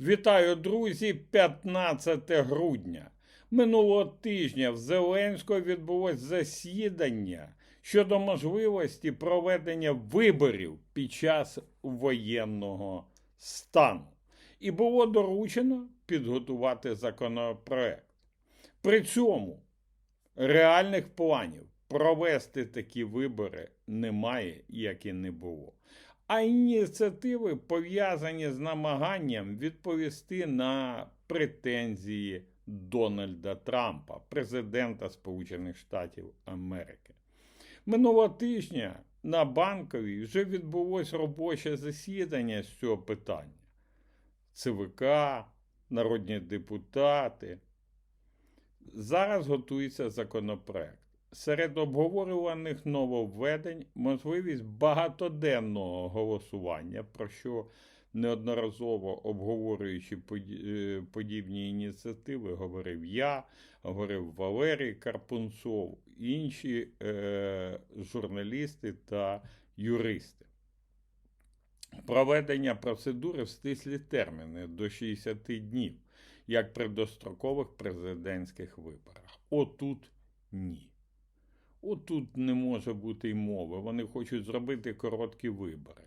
Вітаю, друзі! 15 грудня. Минулого тижня в Зеленського відбулось засідання щодо можливості проведення виборів під час воєнного стану. І було доручено підготувати законопроект. При цьому реальних планів провести такі вибори немає, як і не було. А ініціативи пов'язані з намаганням відповісти на претензії Дональда Трампа, президента Сполучених Штатів Америки. Минулого тижня на банковій вже відбулось робоче засідання з цього питання. ЦВК, народні депутати. Зараз готується законопроект. Серед обговорюваних нововведень можливість багатоденного голосування, про що неодноразово обговорюючи е, подібні ініціативи, говорив я, говорив Валерій Карпунцов, інші е, журналісти та юристи. Проведення процедури в стислі терміни до 60 днів, як при дострокових президентських виборах. Отут ні. Отут не може бути й мови. Вони хочуть зробити короткі вибори,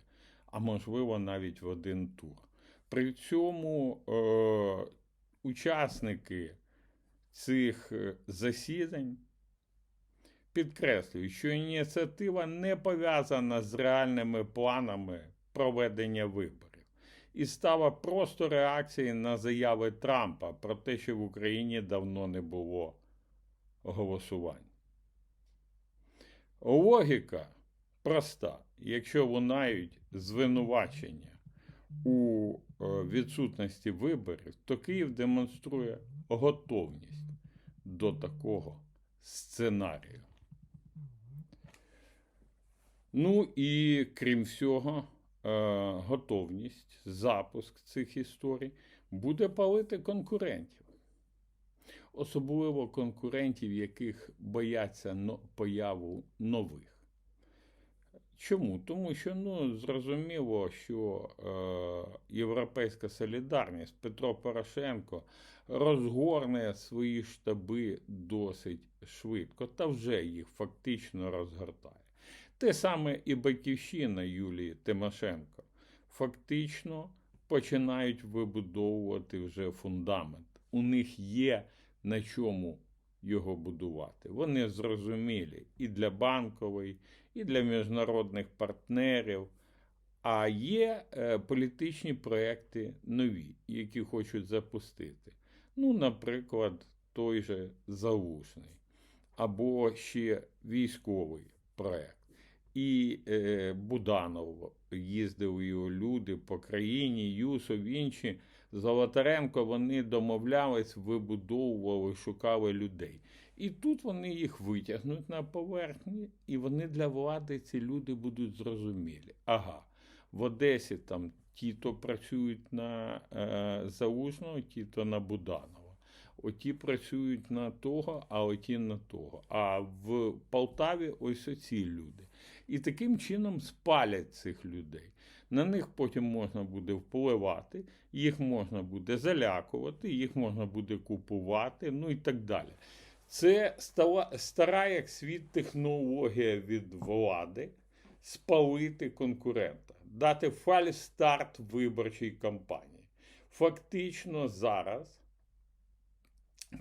а можливо навіть в один тур. При цьому е, учасники цих е, засідань підкреслюють, що ініціатива не пов'язана з реальними планами проведення виборів і стала просто реакцією на заяви Трампа про те, що в Україні давно не було голосувань. Логіка проста. Якщо лунають звинувачення у е, відсутності виборів, то Київ демонструє готовність до такого сценарію. Ну і крім всього, е, готовність, запуск цих історій буде палити конкурентів. Особливо конкурентів, яких бояться появу нових. Чому? Тому що ну, зрозуміло, що е, Європейська солідарність Петро Порошенко розгорне свої штаби досить швидко, та вже їх фактично розгортає. Те саме і Батьківщина Юлії Тимошенко фактично починають вибудовувати вже фундамент. У них є на чому його будувати. Вони зрозумілі і для банкової, і для міжнародних партнерів. А є е, політичні проекти нові, які хочуть запустити. Ну, наприклад, той же Залужний, або ще військовий проект. І е, Буданов їздив його люди по країні, Юсов, інші. Золотаренко вони домовлялись, вибудовували, шукали людей. І тут вони їх витягнуть на поверхні, і вони для влади ці люди будуть зрозумілі. Ага, в Одесі там ті, то працюють на е, Залужного, ті, то на Буданова. Оті працюють на того, а оті на того. А в Полтаві ось оці люди. І таким чином спалять цих людей. На них потім можна буде впливати, їх можна буде залякувати, їх можна буде купувати, ну і так далі. Це стала, стара як світ технологія від влади спалити конкурента, дати фальстарт виборчій кампанії. Фактично зараз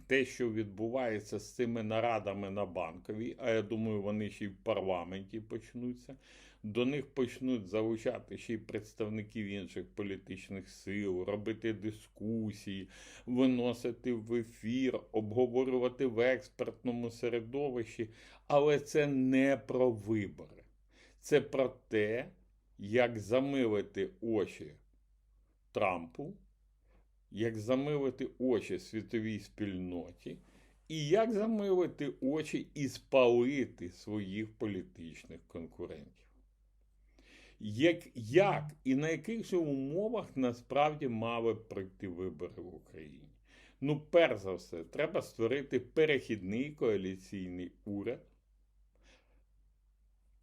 те, що відбувається з цими нарадами на банковій, а я думаю, вони ще й в парламенті почнуться. До них почнуть залучати ще й представників інших політичних сил, робити дискусії, виносити в ефір, обговорювати в експертному середовищі. Але це не про вибори. Це про те, як замилити очі Трампу, як замилити очі світовій спільноті, і як замилити очі і спалити своїх політичних конкурентів. Як, як і на яких же умовах насправді мали пройти вибори в Україні? Ну, перш за все, треба створити перехідний коаліційний уряд.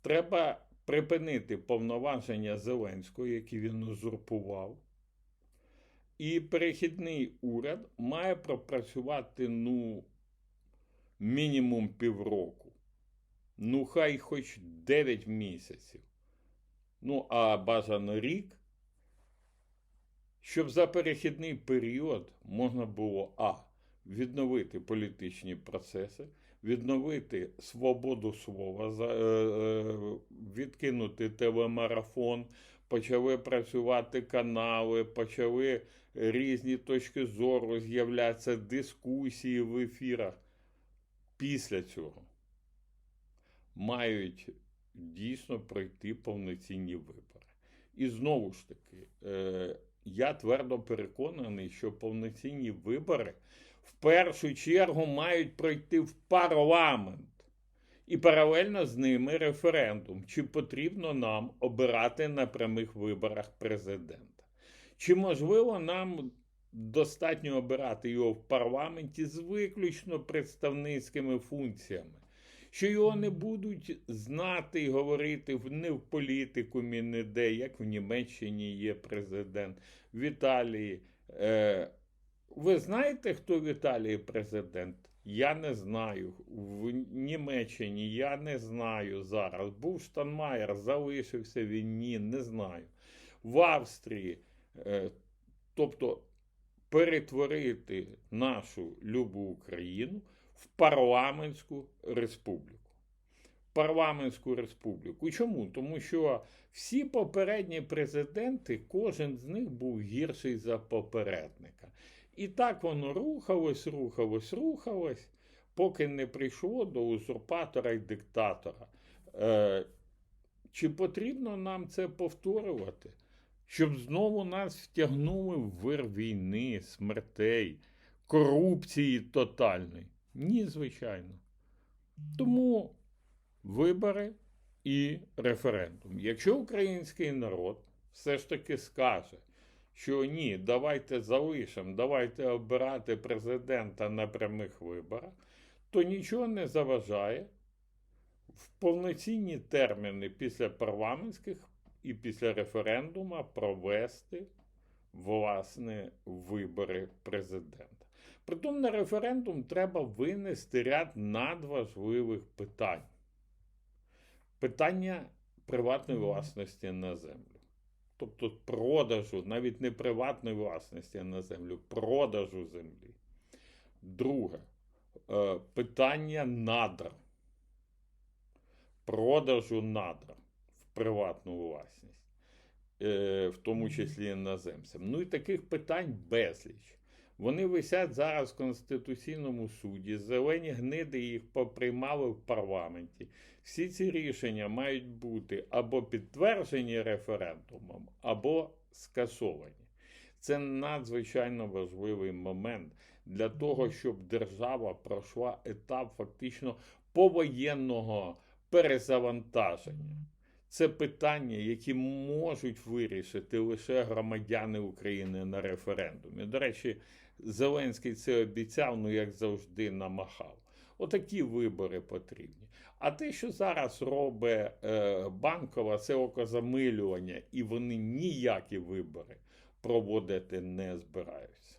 Треба припинити повноваження Зеленського, які він узурпував. І перехідний уряд має пропрацювати ну, мінімум півроку. Ну, хай хоч 9 місяців. Ну, а бажано рік, щоб за перехідний період можна було А. Відновити політичні процеси, відновити свободу слова, е, е, відкинути телемарафон, почали працювати канали, почали різні точки зору, з'являтися дискусії в ефірах. Після цього мають дійсно пройти повноцінні вибори. І знову ж таки, е, я твердо переконаний, що повноцінні вибори в першу чергу мають пройти в парламент. І паралельно з ними референдум, чи потрібно нам обирати на прямих виборах президента. Чи можливо нам достатньо обирати його в парламенті з виключно представницькими функціями, що його не будуть знати і говорити не в політикумі, ніде, як в Німеччині є президент, в Італії. Е, ви знаєте, хто в Італії президент? Я не знаю. В Німеччині я не знаю зараз. Був Штанмаєр, залишився він ні, не знаю. В Австрії. Е, тобто перетворити нашу любу Україну в парламентську республіку. Парламентську республіку. Чому? Тому що всі попередні президенти, кожен з них був гірший за попередника. І так воно рухалось, рухалось, рухалось, поки не прийшло до узурпатора і диктатора. Е, чи потрібно нам це повторювати? Щоб знову нас втягнули в вир війни, смертей, корупції тотальної? Ні, звичайно. Тому вибори і референдум. Якщо український народ все ж таки скаже, що ні, давайте залишимо, давайте обирати президента на прямих виборах, то нічого не заважає в повноцінні терміни після парламентських і після референдума провести власне вибори президента. Притом на референдум треба винести ряд надважливих питань. Питання приватної власності на землю. Тобто продажу, навіть не приватної власності на землю, продажу землі. Друге, е, питання надр. Продажу надр приватну власність, е, в тому числі іноземцям. Ну і таких питань безліч. Вони висять зараз в Конституційному суді, зелені гниди їх поприймали в парламенті. Всі ці рішення мають бути або підтверджені референдумом, або скасовані. Це надзвичайно важливий момент для того, щоб держава пройшла етап фактично повоєнного перезавантаження. Це питання, які можуть вирішити лише громадяни України на референдумі. До речі, Зеленський це обіцяв, ну як завжди, намахав. Отакі вибори потрібні. А те, що зараз робить е, банкова, це окозамилювання, і вони ніякі вибори проводити не збираються.